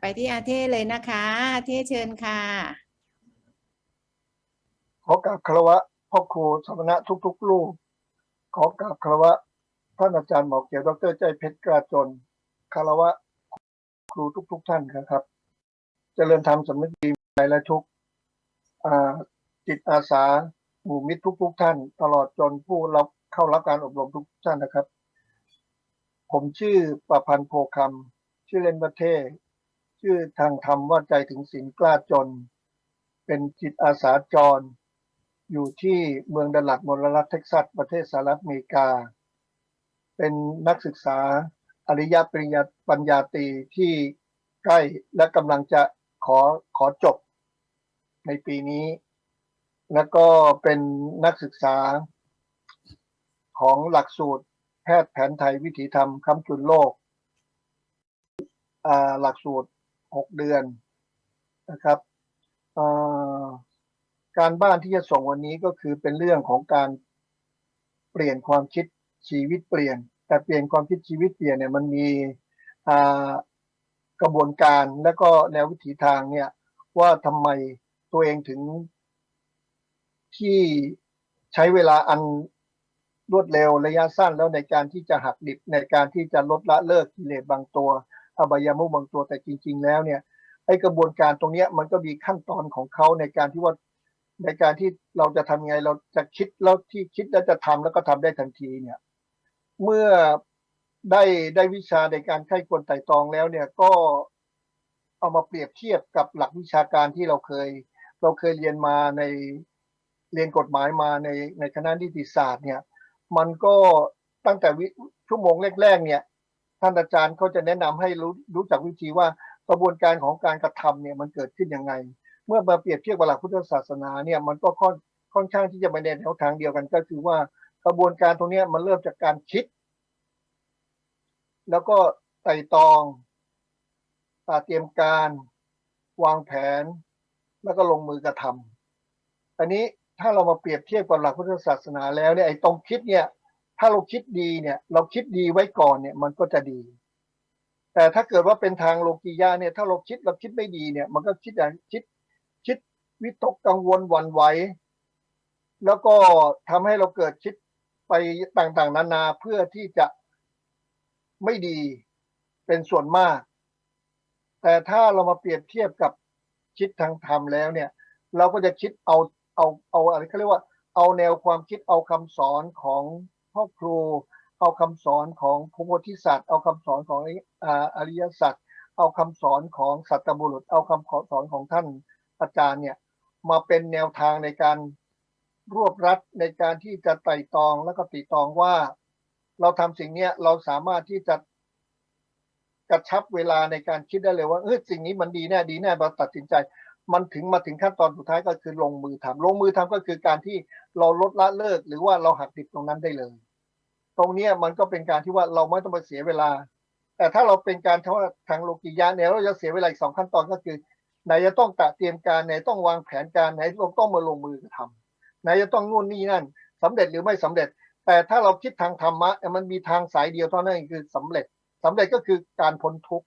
ไปที่อาเท่เลยนะคะอาเท่เชิญค่ะ ขอกราบคารวะพ่อครูสมณะทุกๆลูกขอกราบคารวะท่านอาจารย์หมอเกียวดรใจเพชรกราจนคารวะครูทุก ๆ ท่านครับเจริญธรรมสำนึกดีในและทุกจิตอาสาหมู่มิตรทุก ๆ ท่าน ตลอดจนผู้รับเข้ารับการอบรมทุกท่านนะครับ ผมชื่อประพันธ์โพคำชื่อเล่นประเทศ ชื่อทางธรรมว่าใจถึงศีลกล้าจน เป็นจิตอาสาจร อยู่ที่เมืองดัลลัดมลรัฐเท็กซัส ประเทศสหรัฐอเมริกา เป็นนักศึกษาอริยปริญญาปัญญาตรีที่ใกล้และกำลังจะขอขอจบในปีนี้ แล้วก็เป็นนักศึกษาของหลักสูตรแพทย์แผนไทยวิถีธรรมคำจุนโลกอ่าหลักสูตร 6 เดือนนะครับการบ้านที่จะส่งวันนี้ก็คือเป็นเรื่องของการเปลี่ยนความคิดชีวิตเปลี่ยน แต่เปลี่ยนความคิดชีวิตเปลี่ยนเนี่ยมันมีกระบวนการและก็แนววิถีทางเนี่ยว่าทำไมตัวเองถึงที่ใช้เวลาอันรวดเร็วระยะสั้นแล้วในการที่จะหักดิบในการที่จะลดละเลิกกิเลสบางตัว อบายามุขบางตัวแต่จริง ๆ แล้วเนี่ยไอ้กระบวนการตรงเนี้ยมันก็มีขั้นตอนของเขาในการที่ว่าในการที่เราจะทำไงเราจะคิดแล้วที่คิดแล้วจะทำแล้วก็ทำได้ทันทีเนี่ย เมื่อได้ได้วิชาในการไข้ควรไต่ตรองแล้วเนี่ยก็เอามาเปรียบเทียบกับหลักวิชาการที่เราเคย เราเคยเรียนมาในเรียนกฎหมายมาในในคณะนิติศาสตร์เนี่ย มันก็ตั้งแต่วิชั่วโมงแรก ๆ เนี่ย ท่านอาจารย์เขาจะแนะนำให้รู้รู้จักวิธีว่ากระบวนการของการกระทำเนี่ยมันเกิดขึ้นยังไง เมื่อมาเปรียบเทียบกับหลักพุทธศาสนาเนี่ยมันก็ค่อนค่อนข้างที่จะไปในแนวทางเดียวกันก็คือว่ากระบวนการตรงนี้มันเริ่มจากการคิด แล้วก็ไต่ตรองตาเตรียมการวางแผน แล้วก็ลงมือกระทำอันนี้ถ้าเรามาเปรียบเทียบกับหลักพุทธศาสนาแล้วเนี่ยไอ้ตรงคิดเนี่ย ถ้าเราคิดดีเนี่ย เราคิดดีไว้ก่อนเนี่ย มันก็จะดี แต่ถ้าเกิดว่าเป็นทางโลกียะเนี่ย ถ้าเราคิดเราคิดไม่ดีเนี่ย มันก็คิดอย่างคิดคิดวิตกกังวลหวั่นไหวแล้วก็ทำให้เราเกิดคิดไปต่างๆ นานาเพื่อที่จะไม่ดีเป็นส่วนมาก แต่ถ้าเรามาเปรียบเทียบกับคิดทางธรรมแล้วเนี่ย เราก็จะคิดเอาเอาเอาอะไรเขาเรียกว่า เอาแนวความคิดเอาคำสอนของ พ่อครู เอาคำสอนของพระโพธิสัตว์ เอาคำสอนของอริยสัจเอาคำสอนของสัตบุรุษ เอาคำสอนของท่านอาจารย์เนี่ยมาเป็นแนวทางในการรวบรัดในการที่จะไต่ตองแล้วก็ติตองว่า เราทำสิ่งเนี้ยเราสามารถที่จะกระชับเวลาในการคิดได้เลยว่าเออสิ่งนี้มันดีแน่ดีแน่เราตัดสินใจ มันถึงมาถึงขั้นตอนสุดท้ายก็คือลงมือทำลงมือทำก็คือการที่เราลดละเลิก หรือว่าเราหักดิบตรงนั้นได้เลย ตรงเนี้มันก็เป็นการที่ว่าเราไม่ต้องไปเสียเวลา แต่ถ้าเราเป็นการทางโลกิยะเนี่ยเราจะเสียเวลาอีกสองขั้นตอนก็คือไหนจะต้องตะเตรียมการไหนต้องวางแผนการไหนต้องมาลงมือกระทำไหนจะต้องนู่นนี่นั่นสำเร็จหรือไม่สำเร็จ แต่ถ้าเราคิดทางธรรมะมันมีทางสายเดียวเท่านั้นคือสำเร็จสำเร็จก็คือการพ้นทุกข์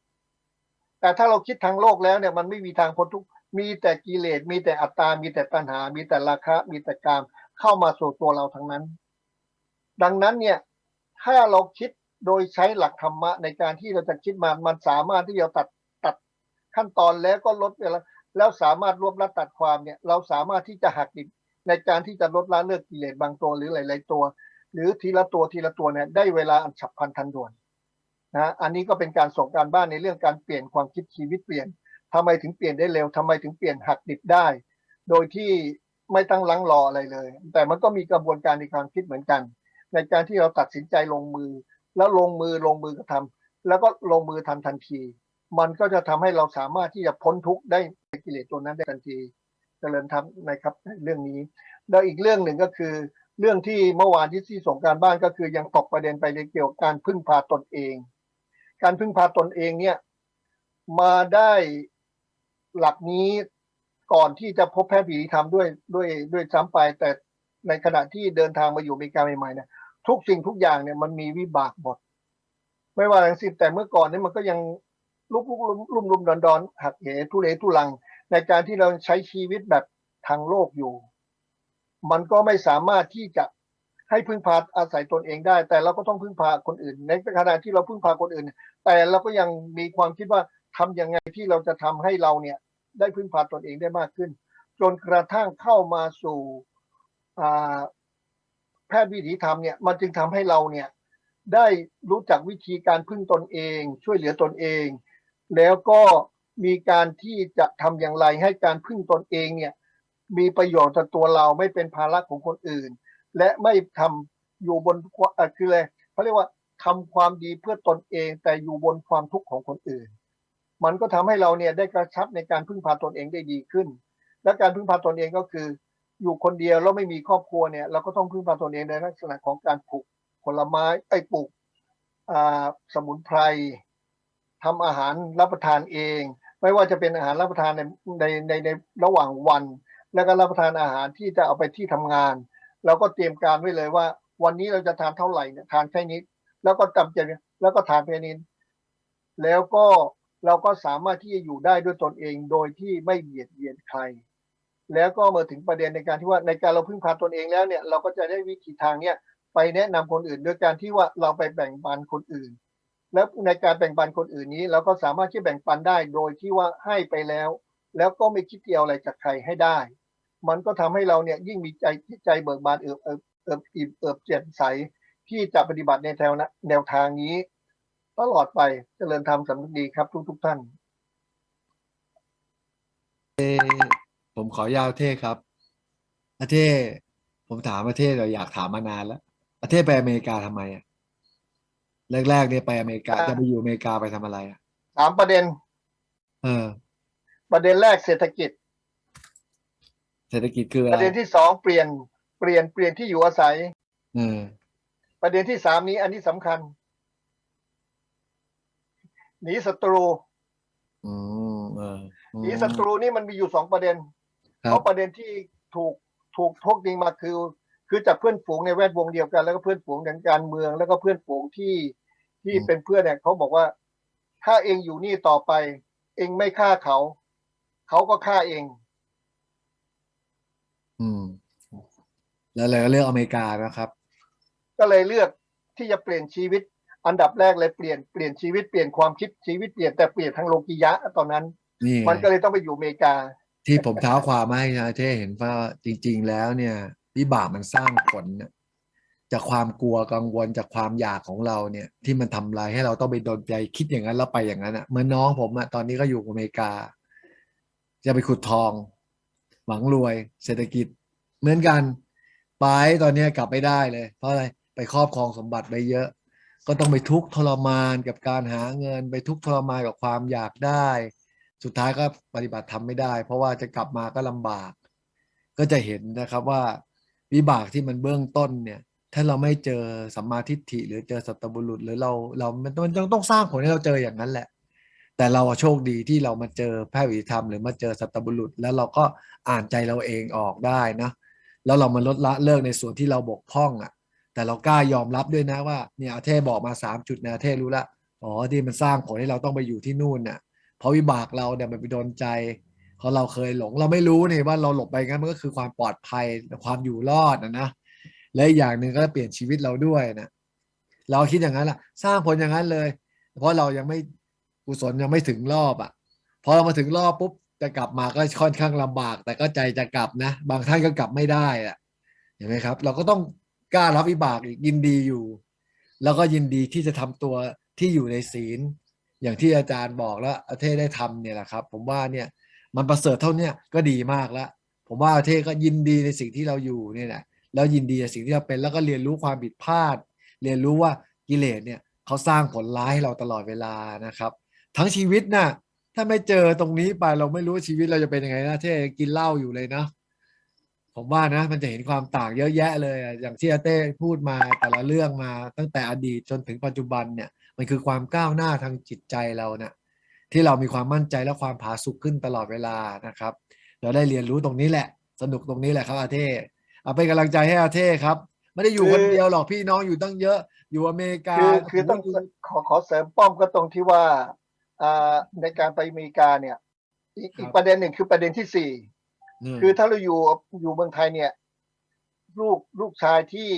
แต่ถ้าเราคิดทางโลกแล้วเนี่ยมันไม่มีทางพ้นทุกข์ มีแต่กิเลสมีแต่อัตตา มีแต่ตัณหา มีแต่ราคะ มีแต่กามเข้ามาสู่ตัวเราทั้งนั้น ดังนั้นเนี่ยถ้าเราคิดโดยใช้หลักธรรมะในการที่เราจะคิดมามันสามารถที่จะตัดตัดขั้นตอนแล้วก็ลดเวลาแล้วสามารถรวบรัดตัดความเนี่ย เราสามารถที่จะหักดิบในการที่จะลดละเลิกกิเลสบางตัวหรือหลาย ๆ ตัว หรือทีละตัวทีละตัวเนี่ยได้เวลาอันฉับพลันทันด่วนนะอันนี้ก็เป็นการส่งการบ้านในเรื่องการเปลี่ยนความคิดชีวิตเปลี่ยน ทำไมถึงเปลี่ยนได้เร็วทำไมถึงเปลี่ยนหักดิบได้ โดยที่ไม่ตั้งลังรออะไรเลย แต่มันก็มีกระบวนการในความคิดเหมือนกัน ในการที่เราตัดสินใจลงมือ แล้วลงมือลงมือกระทำแล้วก็ลงมือทำทันที มันก็จะทำให้เราสามารถที่จะพ้นทุกข์ได้กิเลสตัวนั้นได้ทันทีเจริญธรรมนะครับเรื่องนี้ แล้วอีกเรื่องหนึ่งก็คือ เรื่องที่เมื่อวานที่ที่ส่งการบ้านก็คือยังตกประเด็นไปในเกี่ยวกับการพึ่งพาตนเอง การพึ่งพาตนเองเนี่ยมาได้ หลักนี้ก่อนที่จะพบแพทย์ผีธรรมด้วยด้วยด้วยซ้ำไป แต่ในขณะที่เดินทางมาอยู่อเมริกาใหม่ๆเนี่ยทุกสิ่งทุกอย่างเนี่ยมันมีวิบากหมดไม่ว่าทั้งสิ้นแต่เมื่อก่อนนี่มันก็ยังลุกลุกลุ่มลุ่มรุมดอนดอนหักเหทุเลทุลัง ในการที่เราใช้ชีวิตแบบทางโลกอยู่ มันก็ไม่สามารถที่จะให้พึ่งพาอาศัยตนเองได้ แต่เราก็ต้องพึ่งพาคนอื่น ในขณะที่เราพึ่งพาคนอื่น แต่เราก็ยังมีความคิดว่าทำยังไงที่เราจะทำให้เราเนี่ย ได้พึ่งพาตนเองได้มากขึ้น จนกระทั่งเข้ามาสู่แพทย์วิถีธรรมเนี่ยมันจึงทำให้เราเนี่ยได้รู้จักวิธีการพึ่งตนเอง ช่วยเหลือตนเอง แล้วก็มีการที่จะทำอย่างไรให้การพึ่งตนเองเนี่ยมีประโยชน์ต่อตัวเราไม่เป็นภาระของคนอื่น และไม่ทำอยู่บนคืออะไรเขาเรียกว่าทำความดีเพื่อตนเองแต่อยู่บนความทุกข์ของคนอื่น มันก็ทำให้เราเนี่ยได้กระชับในการพึ่งพาตนเองได้ดีขึ้น และการพึ่งพาตนเองก็คือ อยู่คนเดียวแล้วไม่มีครอบครัวเนี่ยเราก็ต้องพึ่งพาตนเองในลักษณะของการปลูกผลไม้ไอ้ปลูกสมุนไพรทำอาหารรับประทานเอง ไม่ว่าจะเป็นอาหารรับประทานในในในในระหว่างวัน แล้วก็รับประทานอาหารที่จะเอาไปที่ทำงานเราก็เตรียมการไว้เลยว่า วันนี้เราจะทานเท่าไหร่เนี่ยทานแค่นี้ แล้วก็จำใจแล้วก็ทานแค่นี้แล้วก็ เราก็สามารถที่จะอยู่ได้ด้วยตนเองโดยที่ไม่เบียดเบียนใคร แล้วก็มาถึงประเด็นในการที่ว่าในการเราพึ่งพาตนเองแล้วเนี่ยเราก็จะได้วิธีทางเนี่ยไปแนะนำคนอื่นโดยการที่ว่าเราไปแบ่งปันคนอื่น แล้วในการแบ่งปันคนอื่นนี้ เราก็สามารถที่แบ่งปันได้โดยที่ว่าให้ไปแล้ว แล้วก็ไม่คิดเดียวอะไรจากใครให้ได้ มันก็ทำให้เราเนี่ยยิ่งมีใจใจเบิกบานเอิบเอิบเอิบอิ่มเอิบเจ็บใสที่จะปฏิบัติในแนวนะแนวทางนี้ ตลอดไปเจริญธรรมสำนึกดีครับทุกทุกๆท่านผมขอยาวเท่ครับอาเท่ผมถามอาเท่เราอยากถามมานานแล้วอาเท่ไปอเมริกาทำไมอะแรกๆเนี่ยไปอเมริกาอ่าจะไปอยู่อเมริกาไปทำอะไรอะสามประเด็น เออ ประเด็นแรกเศรษฐกิจ เศรษฐกิจคืออะปไรระเด็นที่สองเปลี่ยนเปลี่ยนเปลี่ยนที่อยู่อาศัยเออประเด็นที่สามนี้อันนี้สำคัญ หนีศัตรูอืมเอออืมหนีศัตรูนี่มันมีอยู่สองประเด็นครัเพบราะประเด็นที่ถูกถูกทกยิงมาคือ คือจากเพื่อนฝูงในแวดวงเดียวกัน แล้วก็เพื่อนฝูงทางการเมือง แล้วก็เพื่อนฝูงที่ที่เป็นเพื่อนเนี่ยเขาบอกว่า ถ้าเองอยู่นี่ต่อไป เองไม่ฆ่าเขา เขาก็ฆ่าเอง อืม แล้วเลยก็เลือกอเมริกานะครับ ก็เลยเลือกที่จะเปลี่ยนชีวิต อันดับแรกเลยเปลี่ยนเปลี่ยนชีวิตเปลี่ยนความคิดชีวิตเปลี่ยนแต่เปลี่ยนทางโลกิยะตอนนั้น นี่ไงมันก็เลยต้องไปอยู่อเมริกา ที่ผมเท้าความมาให้นะเท่เห็นว่าจริง ๆ แล้วเนี่ยวิบากมันสร้างผลน่ะจากความกลัวกังวลจากความอยากของเราเนี่ย ที่มันทำลายให้เราต้องไปโดนใจคิดอย่างนั้นแล้วไปอย่างนั้นอะเหมือนน้องผมอะตอนนี้ก็อยู่อเมริกา จะไปขุดทอง หวังรวย เศรษฐกิจ เหมือนกันไปตอนเนี้ยกลับไม่ได้เลย เพราะอะไรไปครอบครองสมบัติไปเยอะ ก็ต้องไปทุกข์ทรมานกับการหาเงิน ไปทุกข์ทรมานกับความอยากได้ สุดท้ายก็ปฏิบัติทำไม่ได้ เพราะว่าจะกลับมาก็ลำบาก ก็จะเห็นนะครับว่าวิบากที่มันเบื้องต้นเนี่ยถ้าเราไม่เจอสัมมาทิฏฐิหรือเจอสัตบุรุษ หรือเราเรามันมันต้องต้องสร้างผลให้เราเจออย่างนั้นแหละ แต่เราโชคดีที่เรามาเจอแพทย์วิธรรมหรือมาเจอสัตบุรุษ แล้วเราก็อ่านใจเราเองออกได้นะแล้วเรามาลดละเลิกในส่วนที่เราบกพร่องอะ แต่เรากล้ายอมรับด้วยนะว่าเนี่ยอาเทบอกมาสามจุดนะอาเทรู้ละอ๋อที่มันสร้างผลให้เราต้องไปอยู่ที่นู่นน่ะเพราะวิบากเราเนี่ยมันไปโดนใจเพราะเราเคยหลงเราไม่รู้นี่ว่าเราหลบไปงั้นมันก็คือความปลอดภัยความอยู่รอดนะนะและอย่างหนึ่งก็เปลี่ยนชีวิตเราด้วยนะเราคิดอย่างนั้นล่ะ สร้างผลอย่างนั้นเลย เพราะเรายังไม่กุศลยังไม่ถึงรอบอะพอเรามาถึงรอบปุ๊บจะกลับมาก็ค่อนข้างลำบาก แต่ก็ใจจะกลับนะ บางท่านก็กลับไม่ได้อะเห็นไหมครับ เราก็ต้อง กล้ารับวิบากอีกยินดีอยู่ แล้วก็ยินดีที่จะทำตัวที่อยู่ในศีล อย่างที่อาจารย์บอกแล้วอาเทศได้ทำเนี่ยแหละครับ ผมว่าเนี่ยมันประเสริฐเท่าเนี้ยก็ดีมากแล้วผมว่าอาเทศก็ยินดีในสิ่งที่เราอยู่เนี่ยแหละแล้วยินดีในสิ่งที่เราเป็นแล้วก็เรียนรู้ความผิดพลาด เรียนรู้ว่ากิเลสเนี่ยเขาสร้างผลร้ายให้เราตลอดเวลานะครับ ทั้งชีวิตน่ะถ้าไม่เจอตรงนี้ไปเราไม่รู้ชีวิตเราจะเป็นยังไงนะเท่กินเหล้าอยู่เลยนะ ผมว่านะมันจะเห็นความต่างเยอะแยะเลยอะอย่างที่อาเต้พูดมาแต่ละเรื่องมาตั้งแต่อดีตจนถึงปัจจุบันเนี่ยมันคือความก้าวหน้าทางจิตใจเรานะที่เรามีความมั่นใจและความผาสุกขึ้นตลอดเวลานะครับ เราได้เรียนรู้ตรงนี้แหละ สนุกตรงนี้แหละครับอาเท่เอาเป็นกำลังใจให้อาเท่ครับไม่ได้อยู่คนเดียวหรอกพี่น้องอยู่ตั้งเยอะ อยู่อเมริกาคือคือต้องขอขอเสริมป้อมก็ตรงที่ว่าอ่าในการไปอเมริกาเนี่ยอีกอีกประเด็นหนึ่งคือประเด็นที่สี่ คือถ้าเราอยู่อยู่เมืองไทยเนี่ย ลูกลูกชายที่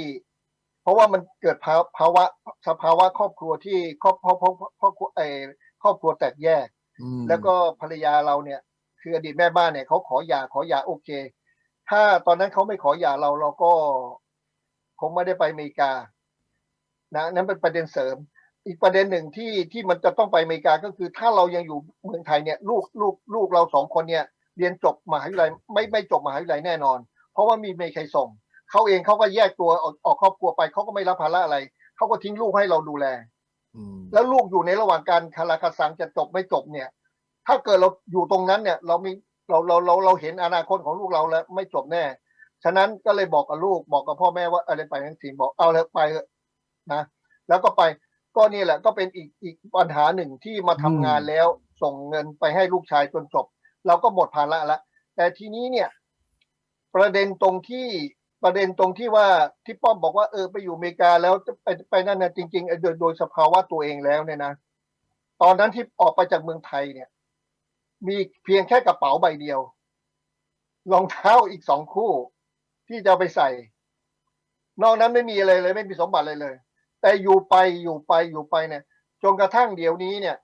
เพราะว่ามันเกิดภาวภาวะสภาวะครอบครัวที่ครอบครอบครอบครอบครัวเออครอบครัวแตกแยกอืมแล้วก็ภรรยาเราเนี่ย คืออดีตแม่บ้านเนี่ยเขาขอหย่าขอหย่าโอเค ถ้าตอนนั้นเขาไม่ขอหย่าเราเราก็คงไม่ได้ไปอเมริกา นะนั่นเป็นประเด็นเสริม อีกประเด็นหนึ่งที่ที่มันจะต้องไปอเมริกาก็คือ ถ้าเรายังอยู่เมืองไทยเนี่ย ลูกลูกลูกเราสองคนเนี่ย เรียนจบมหาวิทยาลัยไม่ไม่จบมหาวิทยาลัยแน่นอน เพราะว่ามีไม่ใครส่งเขาเองเขาก็แยกตัวออกออกครอบครัวไปเขาก็ไม่รับภาระอะไรเขาก็ทิ้งลูกให้เราดูแลอืมแล้วลูกอยู่ในระหว่างการคาราคาซังจะจบไม่จบเนี่ย ถ้าเกิดเราอยู่ตรงนั้นเนี่ย เรามีเราเราเราเราเห็นอนาคตของลูกเราแล้วไม่จบแน่ ฉะนั้นก็เลยบอกกับลูกบอกกับพ่อแม่ว่าอะไรไปทั้งสิ่งบอกเอาแล้วไปเถอะนะแล้วก็ไปก็นี่แหละก็เป็นอีกอีกปัญหาหนึ่งที่มาทำงานแล้ว ส่งเงินไปให้ลูกชายจนจบ เราก็หมดภาระแล้วแต่ทีนี้เนี่ยประเด็นตรงที่ประเด็นตรงที่ว่าที่ป้อมบอกว่าเออไปอยู่อเมริกาแล้วจะไปไปนั่นนะจริงๆโดยโดยสภาวะตัวเองแล้วเนี่ยนะตอนนั้นที่ออกไปจากเมืองไทยเนี่ย มีเพียงแค่กระเป๋าใบเดียวรองเท้าอีกสองคู่ ที่จะไปใส่ นอกนั้นไม่มีอะไรเลย ไม่มีสมบัติเลยเลย แต่อยู่ไปอยู่ไปอยู่ไปเนี่ยจนกระทั่งเดี๋ยวนี้เนี่ย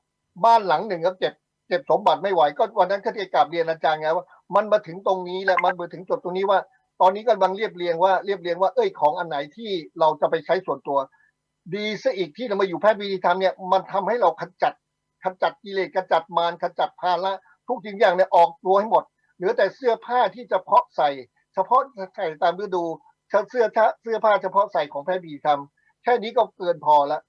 บ้านหลังหนึ่งก็เก็บ เก็บสมบัติไม่ไหวก็วันนั้นก็ที่กราบเรียนอาจารย์ไงว่า มันมาถึงตรงนี้แล้วมันมาถึงจุดตรงนี้ว่า ตอนนี้กำลังเรียบเรียงว่าเรียบเรียงว่าเอ้ยของอันไหนที่เราจะไปใช้ส่วนตัว ดีซะอีกที่เรามาอยู่แพทย์วิธีธรรมเนี่ยมันทำให้เราขจัดขจัดกิเลสขจัดมารขจัดภาระทุกสิ่งอย่างเนี่ยออกตัวให้หมด เหลือแต่เสื้อผ้าที่เฉพาะใส่ เฉพาะใส่ตามฤดูเสื้อเสื้อผ้าเฉพาะใส่ของแพทย์วิธีธรรมแค่นี้ก็เกินพอล้ว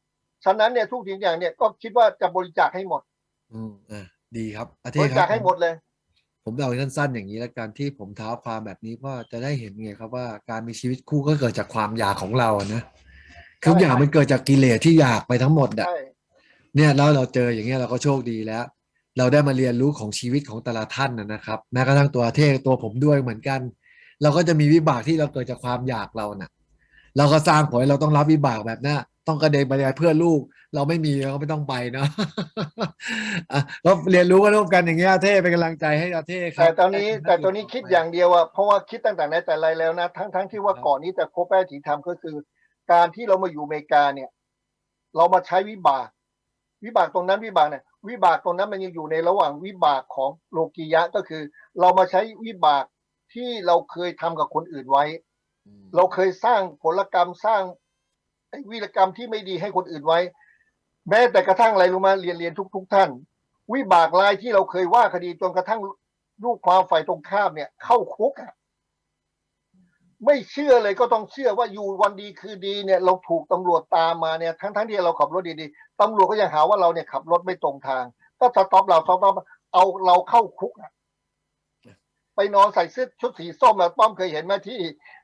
ฉะนั้นเนี่ยทุกสิ่งอย่างเนี่ยก็คิดว่าจะบริจาคให้หมด อืมอะ ดีครับอาเทบศริคจารัคบให้หมดเลย ผมเล่าสั้นๆอย่างนี้แล้วกันที่ผมเท้าความแบบนี้ก็จะได้เห็นไงครับว่าการมีชีวิตคู่ก็เกิดจากความอยากของเราอะนะทุกอย่างมันเกิดจากกิเลสที่อยากไปทั้งหมดอะ ใช่ เนี่ยแล้วเราเจออย่างเงี้ยเราก็โชคดีแล้ว เราได้มาเรียนรู้ของชีวิตของแต่ละท่านนะนะครับแม้กระทั่งตัวเทศตัวผมด้วยเหมือนกัน เราก็จะมีวิบากที่เราเกิดจากความอยากเราน่ะ เราก็สร้างผลให้เราต้องรับวิบากแบบนั้น ต้องกระเด็นไปเพื่อลูก เราไม่มีเราก็ไม่ต้องไปเนาะอะก็เรียนรู้กันร่วมกันอย่างเงี้ยอาเท่เป็นกำลังใจให้อาเท่ครัแต่บตอนนี้แต่ตอนนี้คิดอย่างเดียวอะเพราะว่าคิดตั้งแต่ไหนแต่ไรแล้วนะทั้งทั้งที่ว่าก่อนนี้แต่คบแพทย์ถีธรรมก็คือ การที่เรามาอยู่อเมริกาเนี่ย เรามาใช้วิบาก วิบากตรงนั้นวิบากเนี่ยวิบากตรงนั้นมันยังอยู่ในระหว่างวิบากของโลกียะก็คือ เรามาใช้วิบากที่เราเคยทำกับคนอื่นไว้ เราเคยสร้างผลกรรมสร้างไอ้ วีรกรรมที่ไม่ดีให้คนอื่นไว้ แม้แต่กระทั่งอะไรรู้มาเรียนเรียนทุกทุกท่าน วิบากลายที่เราเคยว่าคดีจนกระทั่งลูกความฝ่ายตรงข้ามเนี่ย เข้าคุกอะไม่เชื่อเลยก็ต้องเชื่อว่าอยู่วันดีคือดีเนี่ย เราถูกตำรวจตามมาเนี่ย ทั้งทั้งที่เราขับรถดีๆตำรวจก็ยังหาว่าเราเนี่ยขับรถไม่ตรงทาง ก็สต็อปเราสต็อปเอาเราเข้าคุกอะไปนอนใส่เสื้อชุดสีส้มอะป้อมเคยเห็นไหมที่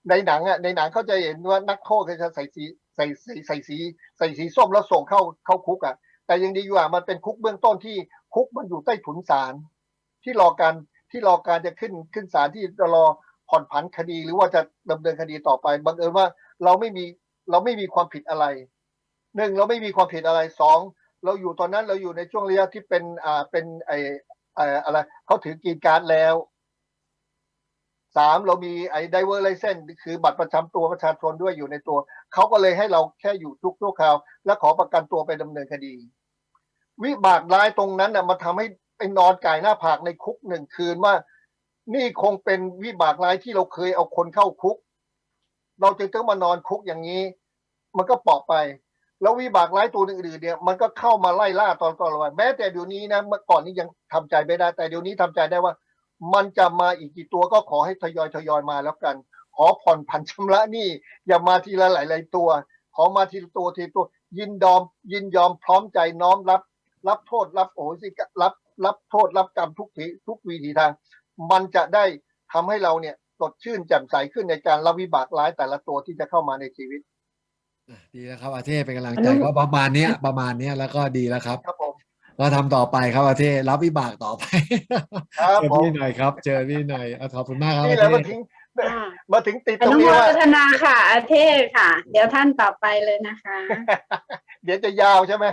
ในหนังอะในหนังเขาจะเห็นว่านักโทษเขาจะใส่สี ใส่ใส่ใส่สีใส่สีส้มแล้วส่งเข้าเข้าคุกอะ แต่ยังดีอยู่อะมันเป็นคุกเบื้องต้นที่คุกมันอยู่ใต้ถุนศาลที่รอการที่รอการจะขึ้นขึ้นศาลที่จะรอผ่อนผันคดีหรือว่าจะดำเนินคดีต่อไปบังเอิญว่าเราไม่มีเราไม่มีความผิดอะไรหนึ่งเราไม่มีความผิดอะไรสองเราอยู่ตอนนั้นเราอยู่ในช่วงระยะที่เป็นอ่าเป็นไอไออะไรเขาถือกีนการ์ดแล้ว สามเรามีไอ้ driver license คือบัตรประจำตัวประชาชนด้วยอยู่ในตัว เขาก็เลยให้เราแค่อยู่ทุกชั่วคราว และขอประกันตัวไปดำเนินคดี วิบากร้ายตรงนั้นน่ะมันทำให้ไปนอนไก่หน้าผากในคุกหนึ่งคืนว่า นี่คงเป็นวิบากร้ายที่เราเคยเอาคนเข้าคุก เราจึงต้องมานอนคุกอย่างนี้ มันก็ปราะไป แล้ววิบากร้ายตัวอื่นๆเนี่ย มันก็เข้ามาไล่ล่าตอนตอนวันแม้แต่เดี๋ยวนี้นะเมื่อก่อนนี้ยังทำใจไม่ได้แต่เดี๋ยวนี้ทำใจได้ว่า มันจะมาอีกกี่ตัวก็ขอให้ทยอยทยอยมาแล้วกัน ขอผ่อนผันชำระหนี้อย่ามาทีละหลายๆตัว ขอมาทีละตัวทีละตัว ยินดอม ยินยอมพร้อมใจน้อมรับ รับโทษรับโอ้สิรับรับโทษรับกรรมทุกทีทุกวิธีทาง มันจะได้ทำให้เราเนี่ยสดชื่นแจ่มใสขึ้นในการรับวิบากร้ายแต่ละตัวที่จะเข้ามาในชีวิตอะดีแล้วครับอาเท่เป็นกำลังใจก็ประมาณเนี้ยประมาณเนี้ยแล้วก็ดีแล้วครับครับผม ก็ทำต่อไปครับอาเท่รับวิบากต่อไปครับเจอผมพี่หน่อยครับ เจอพี่หน่อยเอาขอบคุณมากครับนี่อาแหละเท่มาถึงอ่ามาถึงติดอตรงนุโมนี้ว่า ทนาค่ะอาเทศค่ะ เดี๋ยวท่านต่อไปเลยนะคะ เดี๋ยวจะยาวใช่ไหม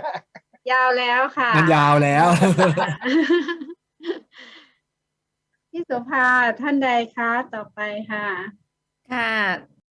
ยาวแล้วค่ะ มันยาวแล้ว พี่โสุภาท่านใดคะต่อไปค่ะ ค่ะ